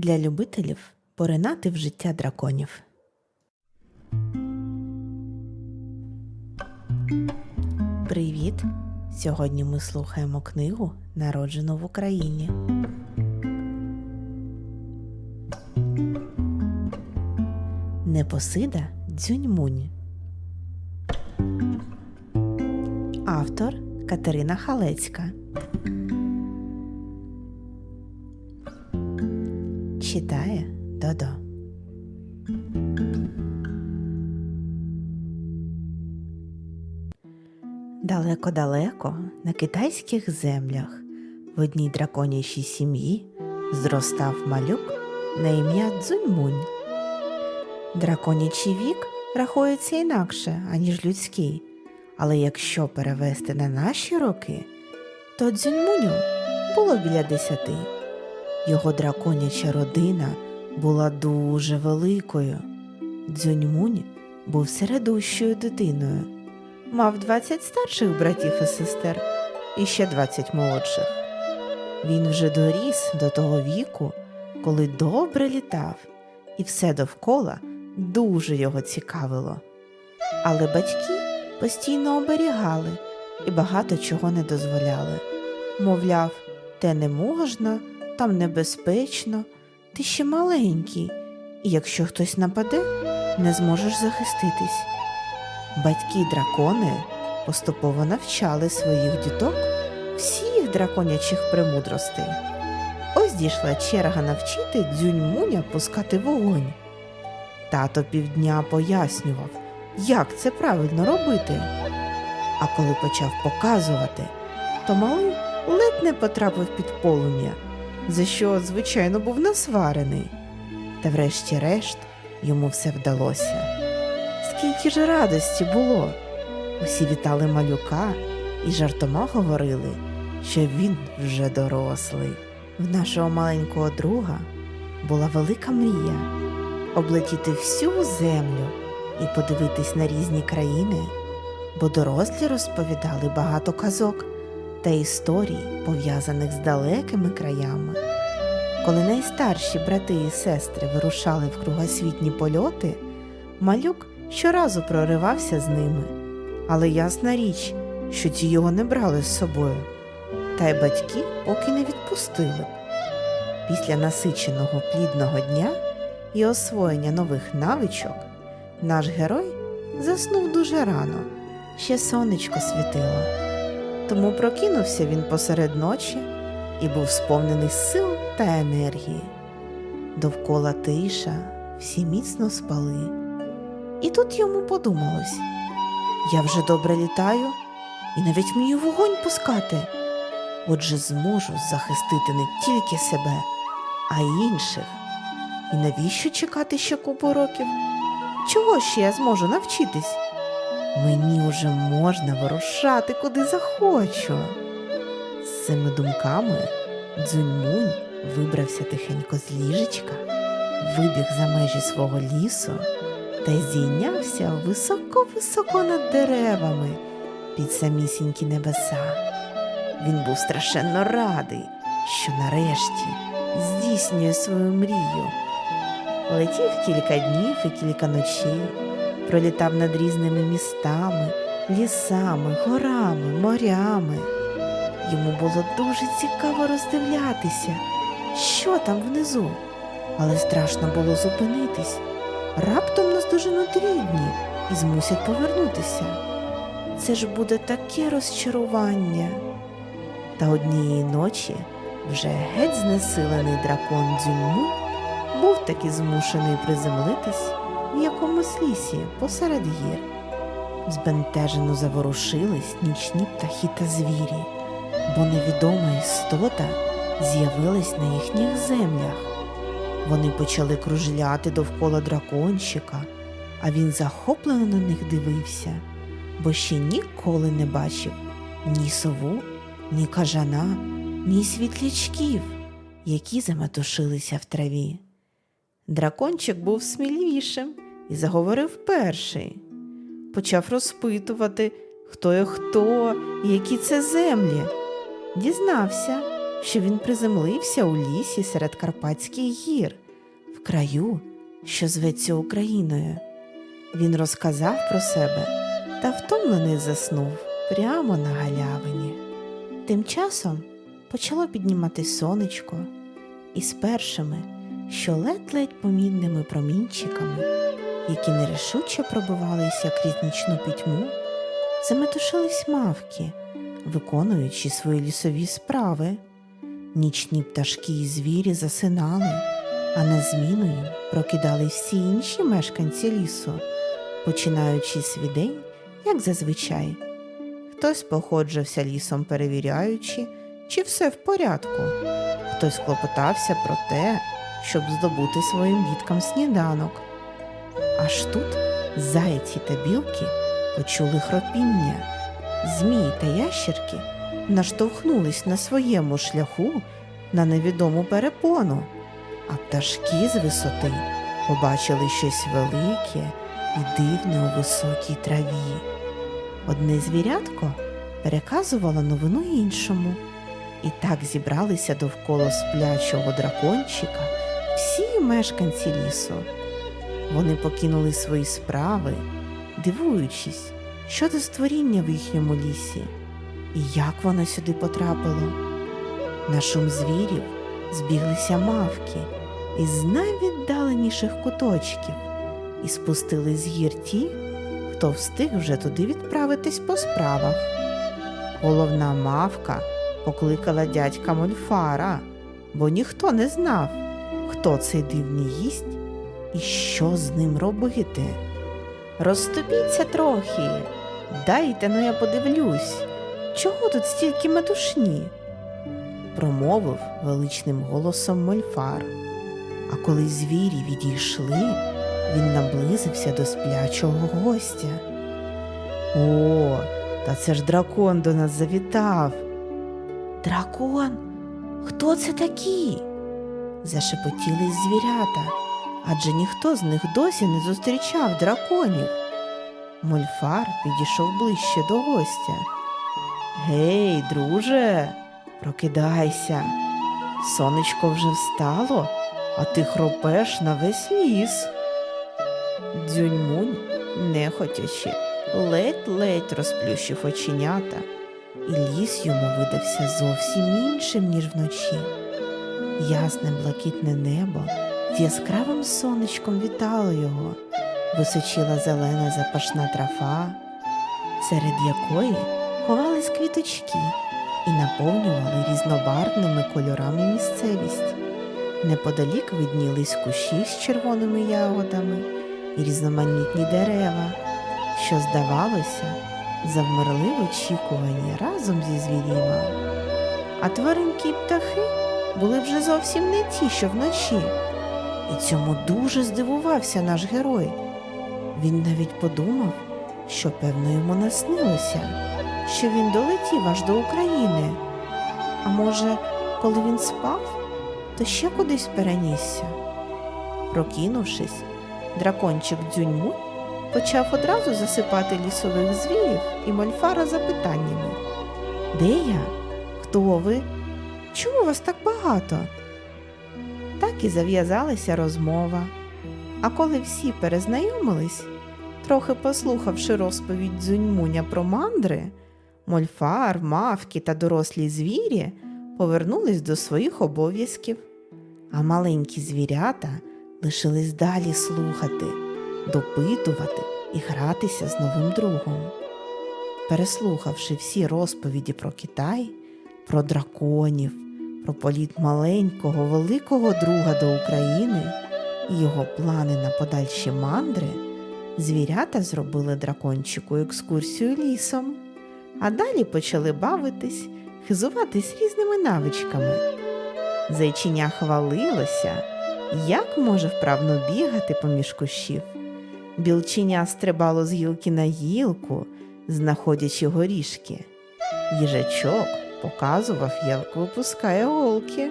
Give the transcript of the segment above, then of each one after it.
для любителів поринати в життя драконів. Привіт! Сьогодні ми слухаємо книгу Народжену в Україні. Непосида Дзюньмунь. Автор Катерина Халецька. Читає Додо. Далеко-далеко на китайських землях в одній драконячій сім'ї зростав малюк на ім'я Дзуньмунь. Драконячий вік рахується інакше, аніж людський, але якщо перевести на наші роки, то Дзюньмуню було біля десяти. Його драконяча родина була дуже великою. Дзюньмунь був середущою дитиною, мав 20 старших братів і сестер і ще 20 молодших. Він вже доріс до того віку, коли добре літав, і все довкола дуже його цікавило. Але батьки постійно оберігали і багато чого не дозволяли. Мовляв, те не можна, там небезпечно, ти ще маленький, і якщо хтось нападе, не зможеш захиститись. Батьки дракони поступово навчали своїх діток всіх драконячих премудростей. Ось дійшла черга навчити дзюньмуня пускати вогонь. Тато півдня пояснював, як це правильно робити. А коли почав показувати, то малий ледь не потрапив під полум'я, за що, звичайно, був насварений. Та врешті-решт йому все вдалося. Скільки ж радості було! Усі вітали малюка і жартома говорили, що він вже дорослий. В нашого маленького друга була велика мрія облетіти всю землю і подивитись на різні країни, бо дорослі розповідали багато казок та історій, пов'язаних з далекими краями. Коли найстарші брати і сестри вирушали в кругосвітні польоти, малюк щоразу проривався з ними. Але ясна річ, що ті його не брали з собою, та й батьки поки не відпустили. Після насиченого плідного дня і освоєння нових навичок наш герой заснув дуже рано, ще сонечко світило. Тому прокинувся він посеред ночі і був сповнений сил та енергії. Довкола тиша, всі міцно спали. І тут йому подумалось я вже добре літаю і навіть вмію вогонь пускати. Отже, зможу захистити не тільки себе, а й інших. І навіщо чекати ще купу років? Чого ще я зможу навчитись? Мені уже можна вирушати куди захочу. З цими думками Дзуньмунь вибрався тихенько з ліжечка, вибіг за межі свого лісу та й здійнявся високо-високо над деревами під самісінькі небеса. Він був страшенно радий, що нарешті здійснює свою мрію. Летів кілька днів і кілька ночей, пролітав над різними містами, лісами, горами, морями. Йому було дуже цікаво роздивлятися, що там внизу, але страшно було зупинитись. Раптом наздоженуть рідні і змусять повернутися. Це ж буде таке розчарування. Та однієї ночі вже геть знесилений дракон Дзюньму був таки змушений приземлитись в якомусь лісі посеред гір. Збентежено заворушились нічні птахи та звірі, бо невідома істота з'явилась на їхніх землях. Вони почали кружляти довкола драконщика, а він захоплено на них дивився, бо ще ніколи не бачив ні сову, ні кажана, ні світлячків, які заметушилися в траві. Дракончик був сміливішим і заговорив перший. Почав розпитувати, хто є хто і які це землі. Дізнався, що він приземлився у лісі серед Карпатських гір, в краю, що зветься Україною. Він розказав про себе та втомлений заснув прямо на галявині. Тим часом почало підніматись сонечко, і з першими, що ледь-ледь помітними промінчиками, які нерішуче пробивалися крізь нічну пітьму, заметушились мавки, виконуючи свої лісові справи. Нічні пташки і звірі засинали, а на зміну їм прокидали всі інші мешканці лісу, починаючи свій день, як зазвичай. Хтось походжався лісом, перевіряючи, чи все в порядку, хтось клопотався про те, щоб здобути своїм діткам сніданок. Аж тут зайці та білки почули хропіння. Змії та ящерки наштовхнулись на своєму шляху на невідому перепону, а пташки з висоти побачили щось велике і дивне у високій траві. Одне звірятко переказувало новину іншому, і так зібралися довкола сплячого дракончика всі мешканці лісу. Вони покинули свої справи, дивуючись, що за створіння в їхньому лісі, і як воно сюди потрапило. На шум звірів збіглися мавки із найвіддаленіших куточків і спустили з гір ті, хто встиг вже туди відправитись по справах. Головна мавка покликала дядька Мольфара, бо ніхто не знав, хто цей дивний гість і що з ним робити. Розступіться трохи, дайте но я подивлюсь, чого тут стільки метушні? промовив величним голосом Мольфар. А коли звірі відійшли, він наблизився до сплячого гостя. О, та це ж дракон до нас завітав. Дракон? Хто це такий? Зашепотіли звірята, адже ніхто з них досі не зустрічав драконів. Мольфар підійшов ближче до гостя. Гей, друже, прокидайся. Сонечко вже встало, а ти хропеш на весь ліс. Дзюньмунь, нехотячи, ледь-ледь розплющив оченята, і ліс йому видався зовсім іншим, ніж вночі. Ясне блакитне небо з яскравим сонечком вітало його, височила зелена запашна трафа, серед якої ховались квіточки і наповнювали різнобарвними кольорами місцевість. Неподалік виднілись кущі з червоними ягодами і різноманітні дерева, що, здавалося, завмерли в очікуванні разом зі звіріма. А тваринки птахи були вже зовсім не ті, що вночі. І цьому дуже здивувався наш герой. Він навіть подумав, що певно йому наснилося, що він долетів аж до України. А може, коли він спав, то ще кудись перенісся. Прокинувшись, дракончик Дзюньму почав одразу засипати лісових звірів і мольфара запитаннями. Де я? Хто ви? Чому вас так багато? Так і зав'язалася розмова. А коли всі перезнайомились, трохи послухавши розповідь дзюньмуня про мандри, мольфар, мавки та дорослі звірі повернулись до своїх обов'язків, а маленькі звірята лишились далі слухати, допитувати і гратися з новим другом. Переслухавши всі розповіді про Китай, про драконів, про політ маленького великого друга до України і його плани на подальші мандри, звірята зробили дракончику екскурсію лісом, а далі почали бавитись, хизуватись різними навичками. Зайчиня хвалилося, як може вправно бігати поміж кущів. Білченя стрибало з гілки на гілку, знаходячи горішки. Їжачок показував, як випускає голки.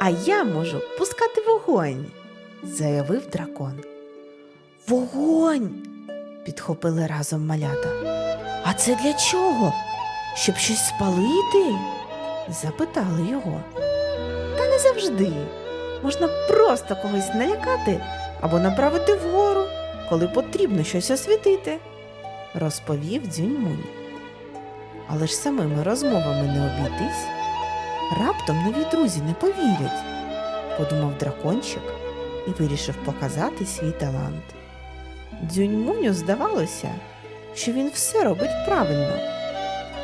А я можу пускати вогонь, заявив дракон. Вогонь. підхопили разом малята. А це для чого? Щоб щось спалити? Запитали його. Та не завжди. Можна просто когось налякати або направити вгору, коли потрібно щось освітити, розповів Дзюньмунь. Але ж самими розмовами не обійтись. Раптом нові друзі не повірять, подумав дракончик і вирішив показати свій талант. Дзюньмуню здавалося, що він все робить правильно,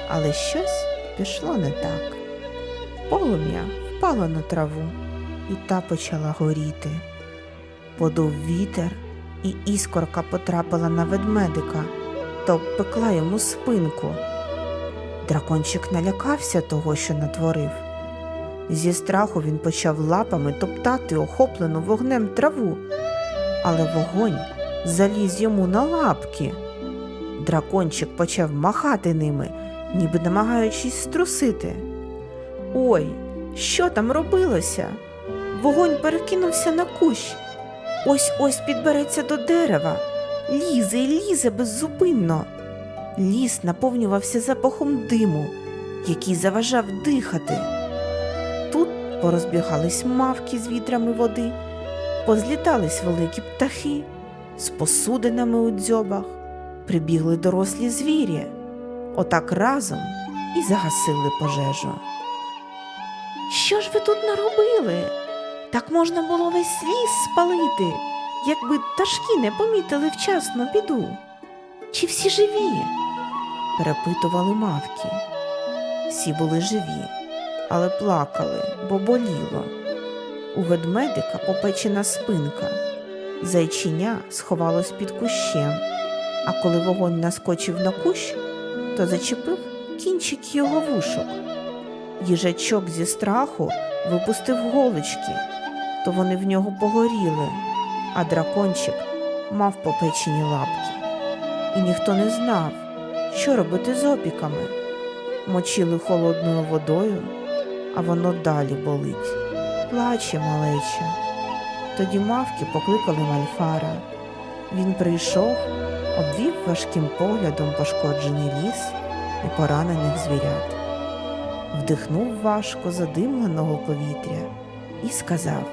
але щось пішло не так. Полум'я впало на траву, і та почала горіти. Подув вітер, і іскорка потрапила на ведмедика та обпекла йому спинку. Дракончик налякався того, що натворив. Зі страху він почав лапами топтати охоплену вогнем траву, але вогонь заліз йому на лапки. Дракончик почав махати ними, ніби намагаючись струсити. Ой, що там робилося? Вогонь перекинувся на кущ. Ось ось підбереться до дерева. Лізе і лізе беззупинно. Ліс наповнювався запахом диму, який заважав дихати. Тут порозбігались мавки з вітрами води, позлітались великі птахи з посудинами у дзьобах, прибігли дорослі звірі, отак разом і загасили пожежу. Що ж ви тут наробили? Так можна було весь ліс спалити, якби пташки не помітили вчасно біду. Чи всі живі? Перепитували мавки. Всі були живі, але плакали, бо боліло. У ведмедика попечена спинка. Зайчиня сховалось під кущем, а коли вогонь наскочив на кущ, то зачепив кінчик його вушок. Їжачок зі страху випустив голочки, то вони в нього погоріли, а дракончик мав попечені лапки. І ніхто не знав, що робити з опіками. Мочили холодною водою, а воно далі болить. Плаче малеча. Тоді мавки покликали Мальфара. Він прийшов, обвів важким поглядом пошкоджений ліс і поранених звірят вдихнув важко задимленого повітря і сказав: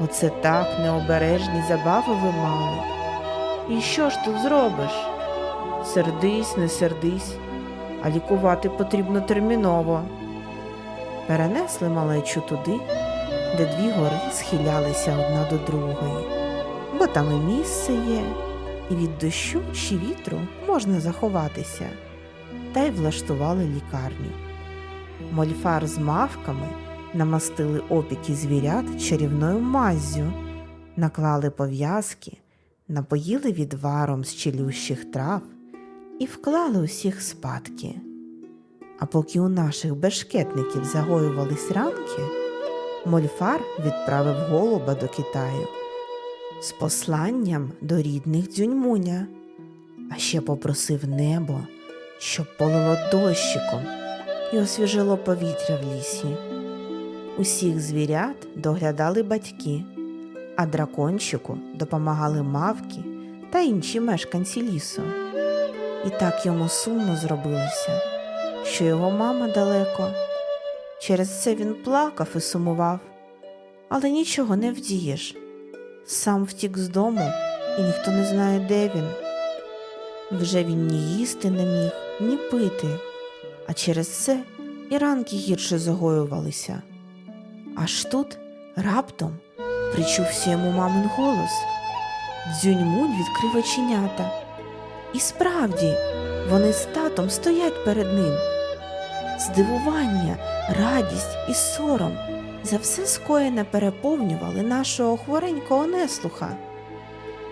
Оце так необережні забави ви мали. І що ж тут зробиш? Сердись, не сердись, а лікувати потрібно терміново. Перенесли малечу туди, де дві гори схилялися одна до другої, бо там і місце є, і від дощу чи вітру можна заховатися, та й влаштували лікарню. Мольфар з мавками намастили опіки звірят чарівною маззю, наклали пов'язки, напоїли відваром з челющих трав і вклали усіх спадки. А поки у наших бешкетників загоювались ранки, Мольфар відправив голуба до Китаю з посланням до рідних дзюньмуня, а ще попросив небо, щоб полило дощиком і освіжило повітря в лісі. Усіх звірят доглядали батьки, а дракончику допомагали мавки та інші мешканці лісу. І так йому сумно зробилося, що його мама далеко. Через це він плакав і сумував, але нічого не вдієш. Сам втік з дому, і ніхто не знає, де він. Вже він ні їсти не міг, ні пити а через це і ранки гірше загоювалися. Аж тут раптом причувся йому мамин голос. Дзюньмунь відкрив оченята. І справді вони з татом стоять перед ним. Здивування, радість і сором за все скоєне переповнювали нашого хворенького неслуха.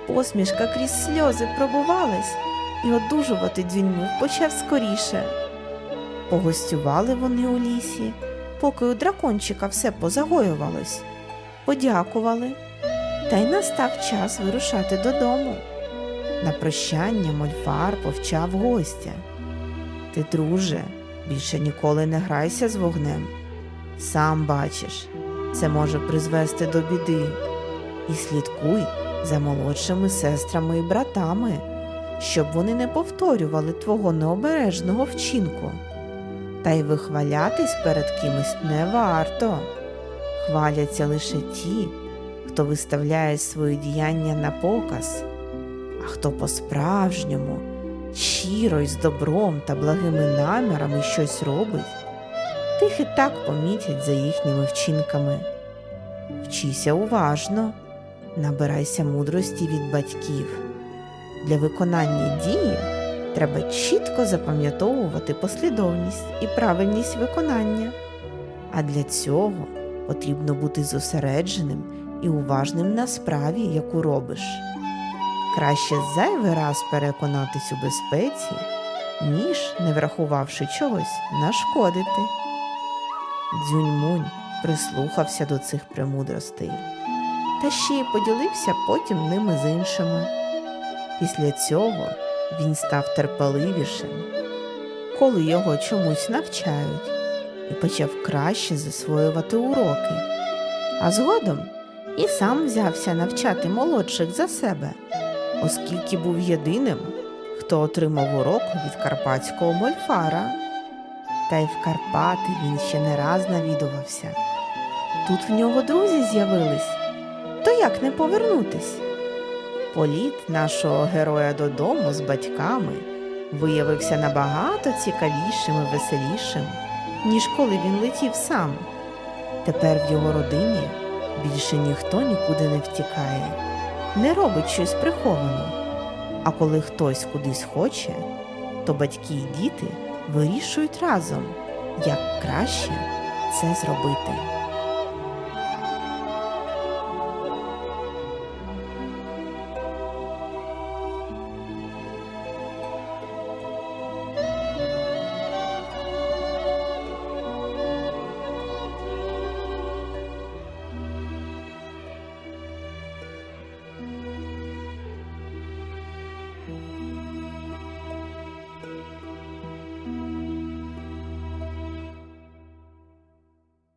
Посмішка крізь сльози пробувалась, і одужувати дзюньмув почав скоріше. Погостювали вони у лісі, поки у дракончика все позагоювалось, подякували, та й настав час вирушати додому. На прощання Мольфар повчав гостя. Ти, друже, більше ніколи не грайся з вогнем. Сам бачиш, це може призвести до біди. І слідкуй за молодшими сестрами і братами, щоб вони не повторювали твого необережного вчинку. Та й вихвалятись перед кимось не варто. Хваляться лише ті, хто виставляє свої діяння на показ, а хто по-справжньому, щиро і з добром та благими намірами щось робить, тих і так помітять за їхніми вчинками. Вчися уважно, набирайся мудрості від батьків. Для виконання дії треба чітко запам'ятовувати послідовність і правильність виконання. А для цього потрібно бути зосередженим і уважним на справі, яку робиш. Краще зайвий раз переконатись у безпеці, ніж, не врахувавши чогось, нашкодити. Дзюньмунь прислухався до цих премудростей та ще й поділився потім ними з іншими. Після цього він став терпеливішим, коли його чомусь навчають, і почав краще засвоювати уроки. А згодом і сам взявся навчати молодших за себе, оскільки був єдиним, хто отримав урок від карпатського мольфара. Та й в Карпати він ще не раз навідувався. Тут в нього друзі з'явились, то як не повернутись? Політ нашого героя додому з батьками виявився набагато цікавішим і веселішим, ніж коли він летів сам. Тепер в його родині більше ніхто нікуди не втікає, не робить щось приховано. А коли хтось кудись хоче, то батьки і діти вирішують разом, як краще це зробити.